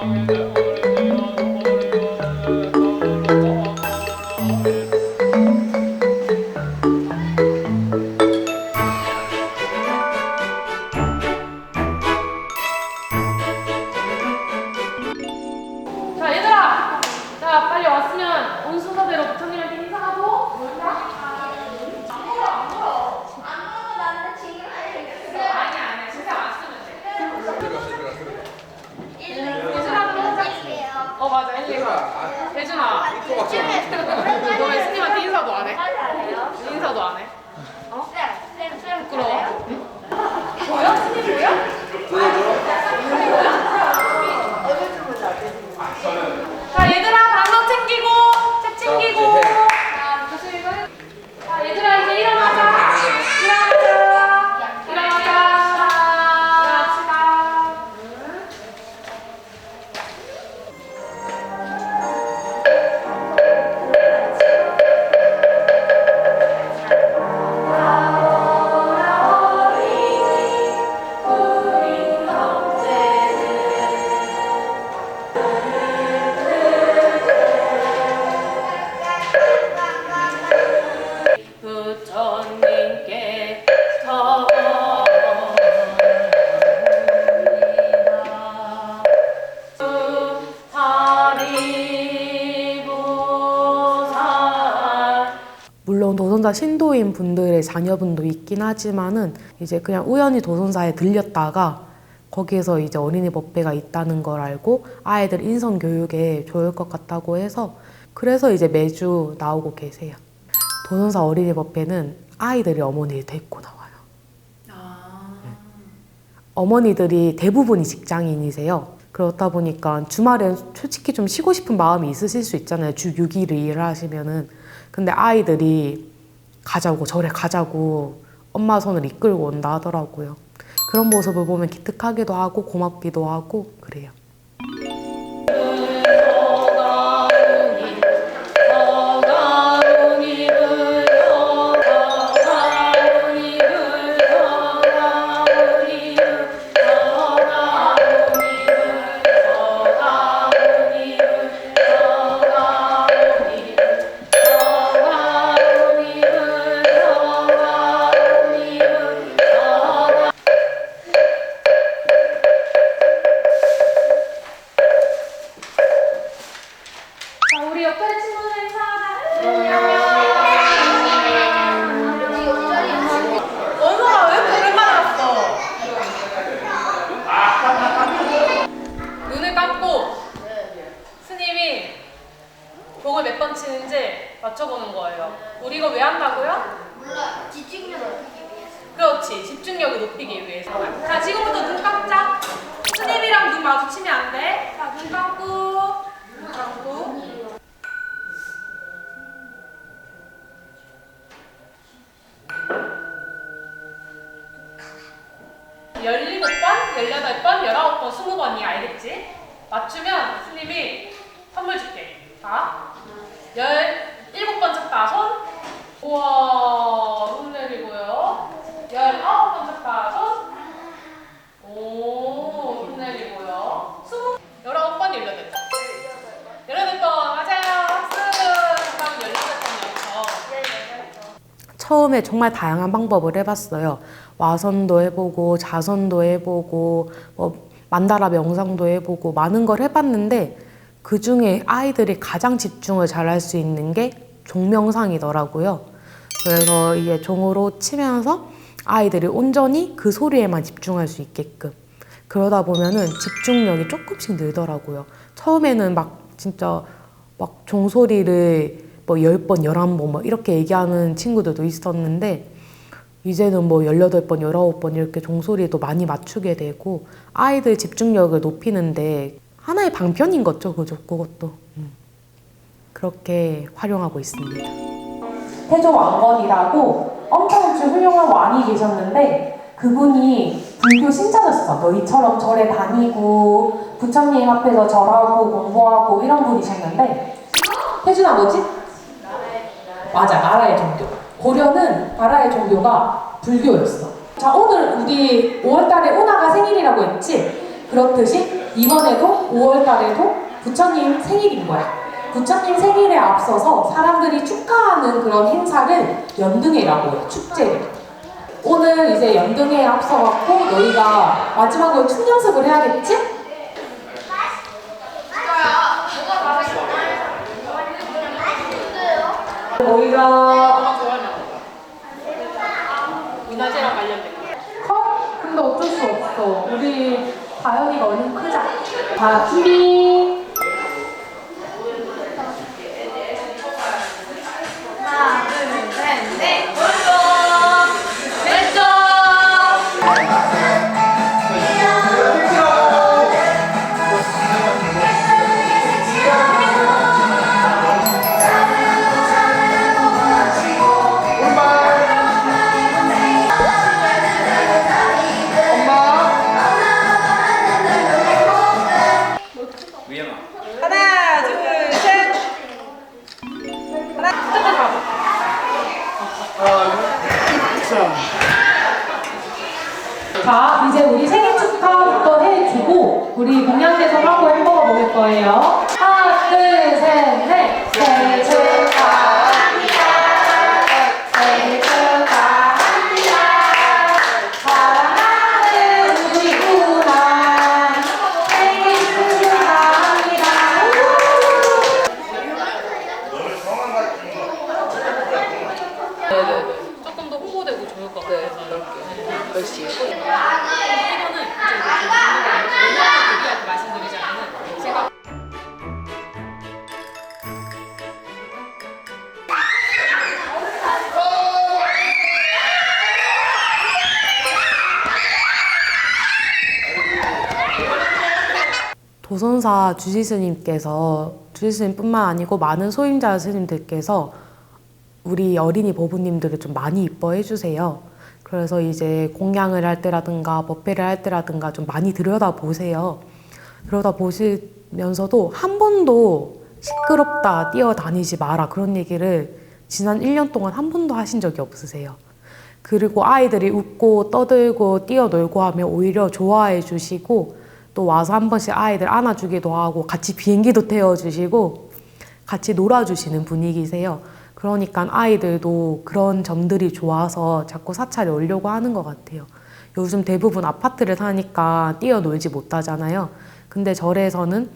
자 3 예준 도선자 신도인 분들의 자녀분도 있긴 하지만은 이제 그냥 우연히 도선사에 들렸다가 거기에서 이제 어린이 법배가 있다는 걸 알고 아이들 인성 교육에 좋을 것 같다고 해서 그래서 이제 매주 나오고 계세요. 도선사 어린이 법배는 아이들이 어머니를 데리고 나와요. 네. 어머니들이 대부분이 직장인이세요. 그렇다 보니까 주말엔 솔직히 좀 쉬고 싶은 마음이 있으실 수 있잖아요. 주 6일 일을 하시면은. 근데 아이들이 가자고, 절에 가자고 엄마 손을 이끌고 온다 하더라고요. 그런 모습을 보면 기특하기도 하고 고맙기도 하고 그래요. 그렇지. 집중력을 높이기 위해서. 자, 지금부터 눈 감자. 스님이랑 눈 마주치면 안 돼. 자, 눈 감고. 눈 감고. 열일곱 번, 열여덟 번, 열아홉 번, 스무 번이 알겠지? 맞추면 스님이 선물 줄게. 자, 열일곱 번 쳤다 손. 우와, 손 내리고요. 열아홉 번 쳤다 손. 오, 손 내리고요. 스무, 열아홉 번, 열여덟 번. 열여덟 번 맞아요. 박수. 그다음 열여덟 번이었어. 처음에 정말 다양한 방법을 해봤어요. 와선도 해보고 자선도 해보고 뭐 만다라 명상도 해보고 많은 걸 해봤는데 그 중에 아이들이 가장 집중을 잘 할 수 있는 게 종명상이더라고요. 그래서 이게 종으로 치면서 아이들이 온전히 그 소리에만 집중할 수 있게끔 그러다 보면은 집중력이 조금씩 늘더라고요. 처음에는 막 진짜 막 종소리를 뭐 10번, 11번 뭐 이렇게 얘기하는 친구들도 있었는데 이제는 뭐 18번, 19번 이렇게 종소리도 많이 맞추게 되고 아이들 집중력을 높이는데 하나의 방편인 거죠, 그죠, 그것도. 음. 그렇게 활용하고 있습니다. 태조 왕건이라고 엄청 엄청 훌륭한 왕이 계셨는데 그분이 불교 신자셨어. 너희처럼 절에 다니고 부처님 앞에서 절하고 공부하고 이런 분이셨는데 태준아 뭐지? 맞아 나라의 종교. 고려는 나라의 종교가 불교였어. 자 오늘 우리 5월달에 운하가 생일이라고 했지? 그렇듯이 이번에도 5월 달에도 부처님 생일인 거야. 부처님 생일에 앞서서 사람들이 축하하는 그런 행사를 연등회라고 해요. 축제를. 오늘 이제 연등회에 앞서갖고 너희가 마지막으로 춤 연습을 해야겠지? 좋아하는 문화재랑 관련된 거. 커? 근데 어쩔 수 없어. 우리 다현이가 얼른 크자. 자, 준비. 도선사 주지 스님께서 주지 스님뿐만 아니고 많은 소임자 스님들께서 우리 어린이 보부님들을 좀 많이 이뻐해 주세요. 그래서 이제 공양을 할 때라든가 법회를 할 때라든가 좀 많이 들여다 보세요. 그러다 보시면서도 한 번도 시끄럽다, 뛰어다니지 마라 그런 얘기를 지난 1년 동안 한 번도 하신 적이 없으세요. 그리고 아이들이 웃고 떠들고 뛰어놀고 하면 오히려 좋아해 주시고 또 와서 한 번씩 아이들 안아주기도 하고 같이 비행기도 태워주시고 같이 놀아주시는 분위기세요. 그러니까 아이들도 그런 점들이 좋아서 자꾸 사찰에 오려고 하는 것 같아요. 요즘 대부분 아파트를 사니까 뛰어놀지 못하잖아요. 근데 절에서는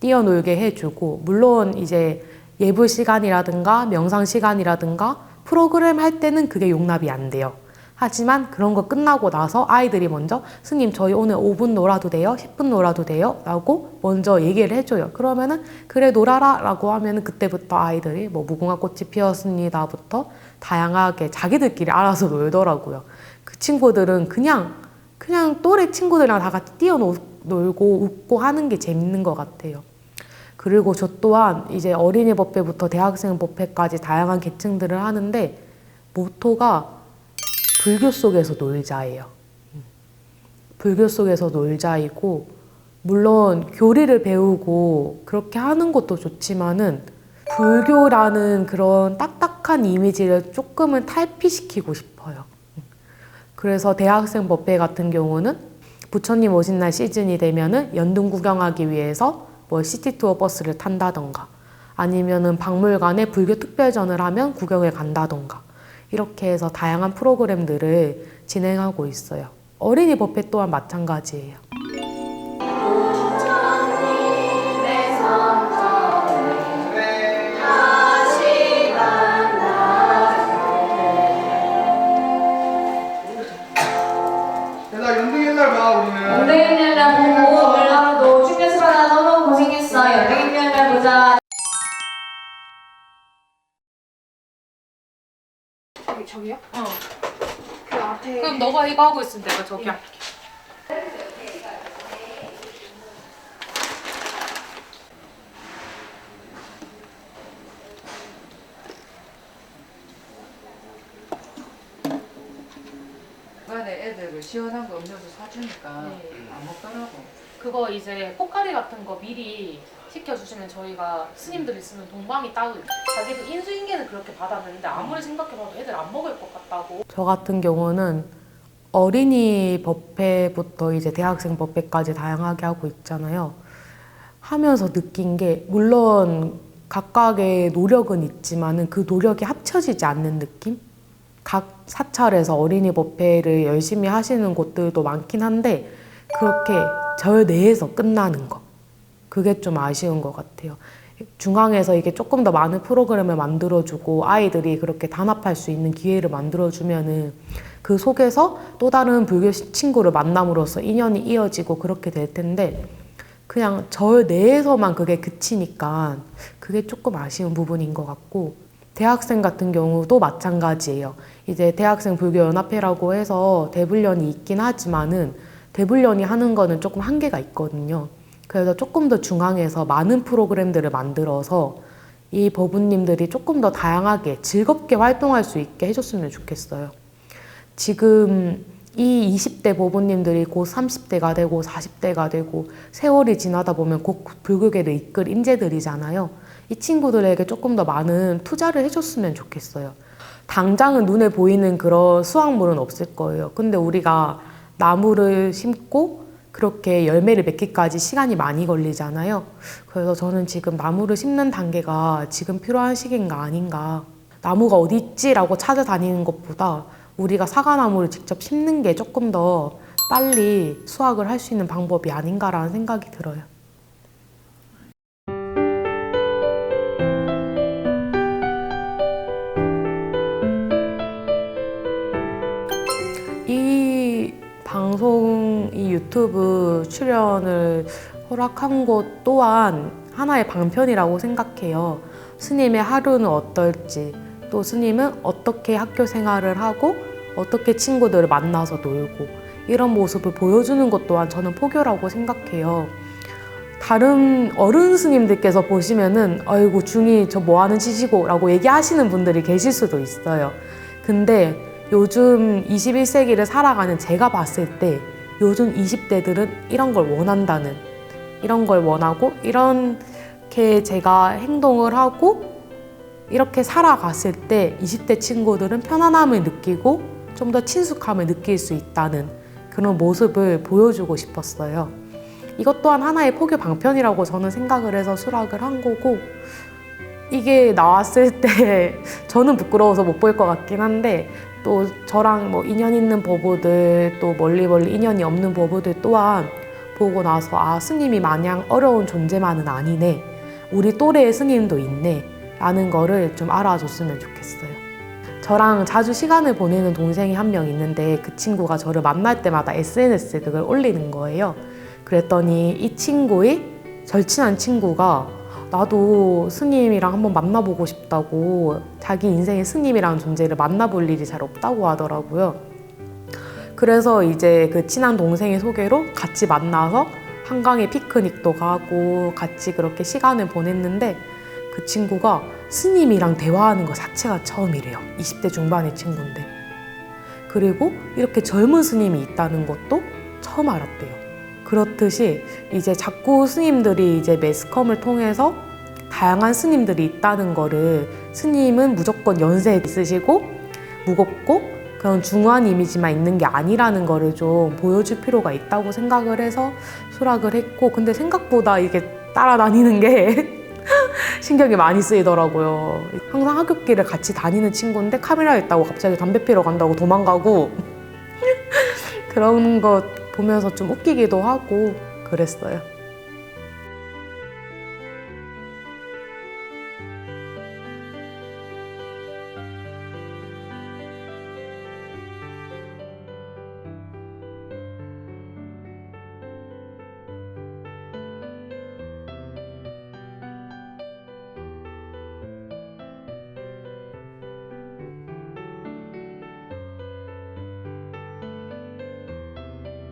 뛰어놀게 해주고 물론 이제 예불 시간이라든가 명상 시간이라든가 프로그램 할 때는 그게 용납이 안 돼요. 하지만 그런 거 끝나고 나서 아이들이 먼저 스님 저희 오늘 5분 놀아도 돼요? 10분 놀아도 돼요? 라고 먼저 얘기를 해줘요. 그러면은 그래 놀아라 라고 하면은 그때부터 아이들이 뭐 무궁화 꽃이 피었습니다부터 다양하게 자기들끼리 알아서 놀더라고요. 그 친구들은 그냥 그냥 또래 친구들이랑 다 같이 뛰어놀고 웃고 하는 게 재밌는 것 같아요. 그리고 저 또한 이제 어린이 법회부터 대학생 법회까지 다양한 계층들을 하는데 모토가 불교 속에서 놀자예요. 불교 속에서 놀자이고 물론 교리를 배우고 그렇게 하는 것도 좋지만은 불교라는 그런 딱딱한 이미지를 조금은 탈피시키고 싶어요. 그래서 대학생 법회 같은 경우는 부처님 오신 날 시즌이 되면은 연등 구경하기 위해서 뭐 시티 투어 버스를 탄다던가 아니면은 박물관에 불교 특별전을 하면 구경을 간다던가 이렇게 해서 다양한 프로그램들을 진행하고 있어요. 어린이 법회 또한 마찬가지예요. 너가 이거 하고 있으면 내가 저기 할게. 중간에 애들 시원한 거 음료수 사주니까 네. 안 먹더라고. 그거 이제 포카리 같은 거 미리 시켜주시면 저희가 스님들이 쓰는 동방이 따로. 자기도 인수인계는 그렇게 받았는데 아무리 생각해봐도 애들 안 먹을 것 같다고 저 같은 경우는 어린이 법회부터 이제 대학생 법회까지 다양하게 하고 있잖아요. 하면서 느낀 게 물론 각각의 노력은 있지만은 그 노력이 합쳐지지 않는 느낌? 각 사찰에서 어린이 법회를 열심히 하시는 곳들도 많긴 한데 그렇게 절 내에서 끝나는 거. 그게 좀 아쉬운 것 같아요. 중앙에서 이게 조금 더 많은 프로그램을 만들어주고 아이들이 그렇게 단합할 수 있는 기회를 만들어주면은 그 속에서 또 다른 불교 친구를 만남으로써 인연이 이어지고 그렇게 될 텐데 그냥 저 내에서만 그게 그치니까 그게 조금 아쉬운 부분인 것 같고 대학생 같은 경우도 마찬가지예요. 이제 대학생 불교연합회라고 해서 대불련이 있긴 하지만은 대불련이 하는 거는 조금 한계가 있거든요. 그래서 조금 더 중앙에서 많은 프로그램들을 만들어서 이 법우님들이 조금 더 다양하게 즐겁게 활동할 수 있게 해줬으면 좋겠어요. 지금 이 20대 법우님들이 곧 30대가 되고 40대가 되고 세월이 지나다 보면 곧 불교계를 이끌 인재들이잖아요. 이 친구들에게 조금 더 많은 투자를 해줬으면 좋겠어요. 당장은 눈에 보이는 그런 수확물은 없을 거예요. 근데 우리가 나무를 심고 그렇게 열매를 맺기까지 시간이 많이 걸리잖아요. 그래서 저는 지금 나무를 심는 단계가 지금 필요한 시기인가 아닌가. 나무가 어디 있지라고 찾아다니는 것보다 우리가 사과나무를 직접 심는 게 조금 더 빨리 수확을 할 수 있는 방법이 아닌가라는 생각이 들어요. 유튜브 출연을 허락한 것 또한 하나의 방편이라고 생각해요. 스님의 하루는 어떨지, 또 스님은 어떻게 학교 생활을 하고, 어떻게 친구들을 만나서 놀고, 이런 모습을 보여주는 것 또한 저는 포교라고 생각해요. 다른 어른 스님들께서 보시면은, 아이고, 중이 저 뭐 하는 짓이고, 라고 얘기하시는 분들이 계실 수도 있어요. 근데 요즘 21세기를 살아가는 제가 봤을 때 요즘 20대들은 이런 걸 원한다는 이런 걸 원하고 이렇게 제가 행동을 하고 이렇게 살아갔을 때 20대 친구들은 편안함을 느끼고 좀 더 친숙함을 느낄 수 있다는 그런 모습을 보여주고 싶었어요. 이것 또한 하나의 포교 방편이라고 저는 생각을 해서 수락을 한 거고 이게 나왔을 때 저는 부끄러워서 못 볼 것 같긴 한데 또 저랑 뭐 인연 있는 버부들 또 멀리 멀리 인연이 없는 버부들 또한 보고 나서 아 스님이 마냥 어려운 존재만은 아니네. 우리 또래의 스님도 있네. 라는 거를 좀 알아줬으면 좋겠어요. 저랑 자주 시간을 보내는 동생이 한 명 있는데 그 친구가 저를 만날 때마다 SNS에 그걸 올리는 거예요. 그랬더니 이 친구의 절친한 친구가 나도 스님이랑 한번 만나보고 싶다고 자기 인생의 스님이라는 존재를 만나볼 일이 잘 없다고 하더라고요. 그래서 이제 그 친한 동생의 소개로 같이 만나서 한강에 피크닉도 가고 같이 그렇게 시간을 보냈는데 그 친구가 스님이랑 대화하는 것 자체가 처음이래요. 20대 중반의 친구인데. 그리고 이렇게 젊은 스님이 있다는 것도 처음 알았대요. 그렇듯이 이제 자꾸 스님들이 이제 매스컴을 통해서 다양한 스님들이 있다는 거를 스님은 무조건 연세 있으시고 무겁고 그런 중후한 이미지만 있는 게 아니라는 거를 좀 보여줄 필요가 있다고 생각을 해서 수락을 했고 근데 생각보다 이게 따라다니는 게 신경이 많이 쓰이더라고요. 항상 학교길을 같이 다니는 친구인데 카메라 있다고 갑자기 담배 피러 간다고 도망가고 그런 것 보면서 좀 웃기기도 하고 그랬어요.